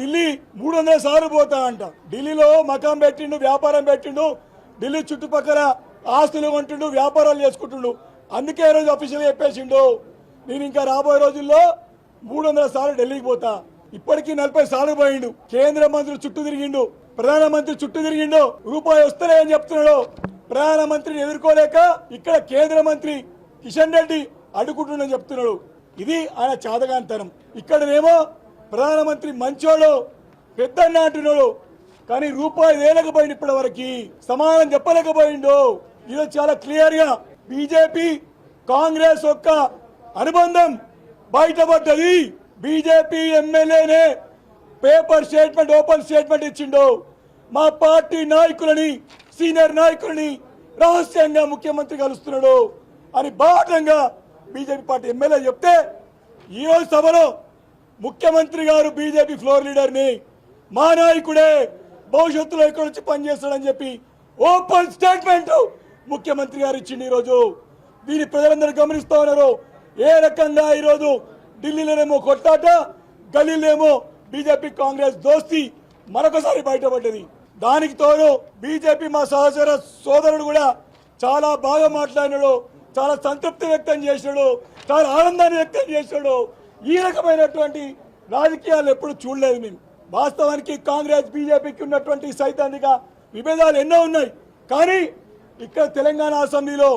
ఢిల్లీ మూడు వందల సార్లు పోతా అంట. ఢిల్లీలో మకాం పెట్టిండు వ్యాపారం పెట్టిండు ఢిల్లీ చుట్టుపక్కల ఆస్తులు కొంటుండు వ్యాపారాలు చేసుకుంటుండు. అందుకే ఈ రోజు అఫీషియల్ చెప్పేసిండు నేను ఇంకా రాబోయే రోజుల్లో మూడు వందల సార్లు ఢిల్లీకి పోతా. ఇప్పటికీ నలభై సార్లు పోయిండు. కేంద్ర మంత్రి చుట్టూ తిరిగిండు. ప్రధానమంత్రి చుట్టూ తిరిగిండు. రూపాయి వస్తలే అని చెప్తున్నాడు. ప్రధానమంత్రిని ఎదుర్కోలేక ఇక్కడ కేంద్ర మంత్రి కిషన్ రెడ్డి అడ్డుకుంటుండని చెప్తున్నాడు. ఇది ఆయన చాదగాంతనం ఇక్కడనేమో ప్రధానమంత్రి మంచోడు పెద్దన్న అంటున్నాడు కానీ రూపాయి వేయలేకపోయింది ఇప్పటి వరకు సమానం చెప్పలేకపోయిండు. ఇది చాలా క్లియర్గా బీజేపీ కాంగ్రెస్ యొక్క అనుబంధం బయటపడ్డది. బీజేపీ ఎమ్మెల్యేనే పేపర్ స్టేట్మెంట్ ఓపెన్ స్టేట్మెంట్ ఇచ్చిండు. మా పార్టీ నాయకులని సీనియర్ నాయకులని రహస్యంగా ముఖ్యమంత్రి కలుస్తున్నాడు. అని బాధంగా బీజేపీ పార్టీ ఎమ్మెల్యే చెప్తే ఈరోజు సభలో ముఖ్యమంత్రి గారు బీజేపీ ఫ్లోర్ లీడర్ని మా నాయకుడే భవిష్యత్తులో ఇక్కడ వచ్చి పనిచేస్తాడని చెప్పి ఓపెన్ స్టేట్మెంట్ ముఖ్యమంత్రి గారు ఇచ్చింది ఈరోజు. దీన్ని ప్రజలందరూ గమనిస్తా ఉన్నారు. ఏ రకంగా ఈరోజు ఢిల్లీలోనేమో కొట్టాట గల్లీలేమో బీజేపీ కాంగ్రెస్ దోస్తి మరొకసారి బయటపడ్డది. దానికి తోడు బీజేపీ మా సహచర సోదరుడు కూడా చాలా బాగా మాట్లాడినాడు చాలా సంతృప్తి వ్యక్తం చేసినాడు చాలా ఆనందాన్ని వ్యక్తం చేసినాడు. ఈ రకమైనటువంటి రాజకీయాలు ఎప్పుడు చూడలేదు మేము. వాస్తవానికి కాంగ్రెస్ బీజేపీకి ఉన్నటువంటి సైద్ధాంతిక విభేదాలు ఎన్నో ఉన్నాయి. కానీ ఇక్కడ తెలంగాణ అసెంబ్లీలో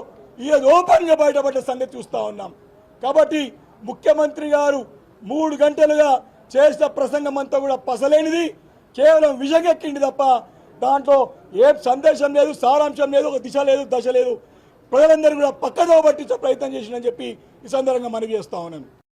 ఈరోజు ఓపెన్గా బయటపడ్డ సంగతి చూస్తా ఉన్నాం. కాబట్టి ముఖ్యమంత్రి గారు మూడు గంటలుగా చేసిన ప్రసంగం అంతా కూడా పసలేనిది. కేవలం విజగెక్కింది తప్ప దాంట్లో ఏ సందేశం లేదు సారాంశం లేదు ఒక దిశ లేదు దశ లేదు. ప్రజలందరూ కూడా పక్కదో పట్టించే ప్రయత్నం చేసిందని చెప్పి ఈ సందర్భంగా మనవి చేస్తా ఉన్నాను